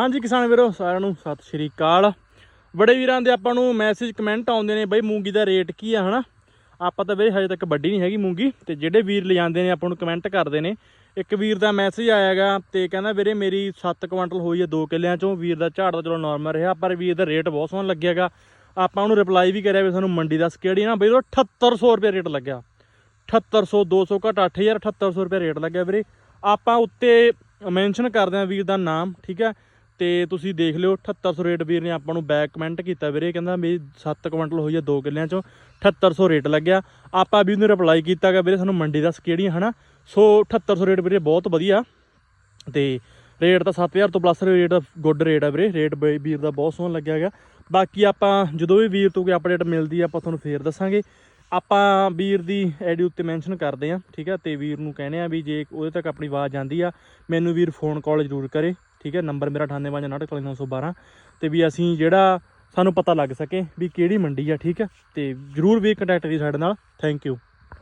ਹਾਂਜੀ ਕਿਸਾਨ ਵੀਰੋ, ਸਾਰਿਆਂ ਨੂੰ ਸਤਿ ਸ਼੍ਰੀ ਅਕਾਲ। ਬੜੇ ਵੀਰਾਂ ਦੇ ਆਪਾਂ ਨੂੰ ਮੈਸੇਜ ਕਮੈਂਟ ਆਉਂਦੇ ਨੇ ਬਈ ਮੂੰਗੀ ਦਾ ਰੇਟ ਕੀ ਆ, ਹਨਾ? ਆਪਾਂ ਤਾਂ ਵੀਰੇ ਹਜੇ ਤੱਕ ਵੱਡੀ ਨਹੀਂ ਹੈਗੀ ਮੂੰਗੀ, ਤੇ ਜਿਹੜੇ ਵੀਰ ਲਿਜਾਂਦੇ ਨੇ ਆਪਾਂ ਨੂੰ ਕਮੈਂਟ ਕਰਦੇ ਨੇ। ਇੱਕ ਵੀਰ ਦਾ ਮੈਸੇਜ ਆਇਆਗਾ ਤੇ ਕਹਿੰਦਾ ਵੀਰੇ ਮੇਰੀ 7 ਕੁਇੰਟਲ ਹੋਈ ਹੈ 2 ਕਿੱਲਿਆਂ ਚੋਂ, ਵੀਰ ਦਾ ਝਾੜ ਤਾਂ ਚਲੋ ਨਾਰਮਲ ਰਿਹਾ, ਪਰ ਵੀਰ ਦਾ ਰੇਟ ਬਹੁਤ ਸੋਹਣਾ ਲੱਗਿਆਗਾ ਆਪਾਂ ਉਹਨੂੰ ਰਿਪਲਾਈ ਵੀ ਕਰਿਆ ਵੀ ਸਾਨੂੰ ਮੰਡੀ ਦੱਸ ਕਿਹੜੀ ਨਾ ਬਈ ਉਹ 7800 ਰੁਪਏ ਰੇਟ ਲੱਗਿਆ। 7800 200 ਘੱਟ 8000 7800 ਰੁਪਏ ਰੇਟ ਲੱਗਿਆ ਵੀਰੇ। ਆਪਾਂ ਉੱਤੇ ਮੈਂਸ਼ਨ ਕਰਦੇ ਆਂ ਵੀਰ ਦਾ ਨਾਮ, ਠੀਕ ਹੈ ਤੇ ਤੁਸੀਂ ਦੇਖ ਲਿਓ 7800 ਰੇਟ ਵੀਰ ਨੇ ਆਪਾਂ ਨੂੰ ਬੈਕ ਕਮੈਂਟ ਕੀਤਾ ਵੀਰੇ, ਕਹਿੰਦਾ ਵੀ 7 ਕੁਇੰਟਲ ਹੋਈ ਆ 2 ਕਿੱਲਿਆਂ ਚੋਂ 7800 ਰੇਟ ਲੱਗਿਆ। ਆਪਾਂ ਵੀ ਉਹਨੂੰ ਰਿਪਲਾਈ ਕੀਤਾ ਕੀਤਾਗਾ ਵੀਰੇ, ਸਾਨੂੰ ਮੰਡੀ ਦੱਸ ਕਿਹੜੀਆਂ ਹਨਾ? ਸੋ 7800 ਰੇਟ ਵੀਰੇ, ਬਹੁਤ ਵਧੀਆ। ਤੇ ਰੇਟ ਤਾਂ 7000 ਤੋਂ ਪਲੱਸ ਰੇਟ ਗੁੱਡ ਰੇਟ ਆ ਵੀਰੇ। ਰੇਟ ਬਈ ਵੀਰ ਦਾ ਬਹੁਤ ਸੋਹਣਾ ਲੱਗਿਆ ਹੈਗਾ ਬਾਕੀ ਆਪਾਂ ਜਦੋਂ ਵੀ ਵੀਰ ਤੋਂ ਕੋਈ ਅਪਡੇਟ ਮਿਲਦੀ ਆ, ਆਪਾਂ ਤੁਹਾਨੂੰ ਫੇਰ ਦੱਸਾਂਗੇ। ਆਪਾਂ ਵੀਰ ਦੀ ਐਡੀ ਉੱਤੇ ਮੈਂਸ਼ਨ ਕਰਦੇ ਆ, ਠੀਕ ਆ? ਤੇ ਵੀਰ ਨੂੰ ਕਹਿੰਦੇ ਆ ਵੀ ਜੇ ਉਹਦੇ ਤੱਕ ਆਪਣੀ ਆਵਾਜ਼ ਜਾਂਦੀ ਆ, ਮੈਨੂੰ ਵੀਰ ਫੋਨ ਕਾਲ ਜ਼ਰੂਰ ਕਰੇ। ਠੀਕ ਹੈ, ਨੰਬਰ ਮੇਰਾ 9859 ਤੇ ਵੀ ਅਸੀਂ ਜਿਹੜਾ ਸਾਨੂੰ ਪਤਾ ਲੱਗ ਸਕੇ ਵੀ ਕਿਹੜੀ ਮੰਡੀ ਆ, ਠੀਕ ਹੈ, ਤੇ ਜ਼ਰੂਰ ਵੀ ਕੰਟੈਕਟ ਕਰੀ ਸਾਡੇ ਨਾਲ। Thank you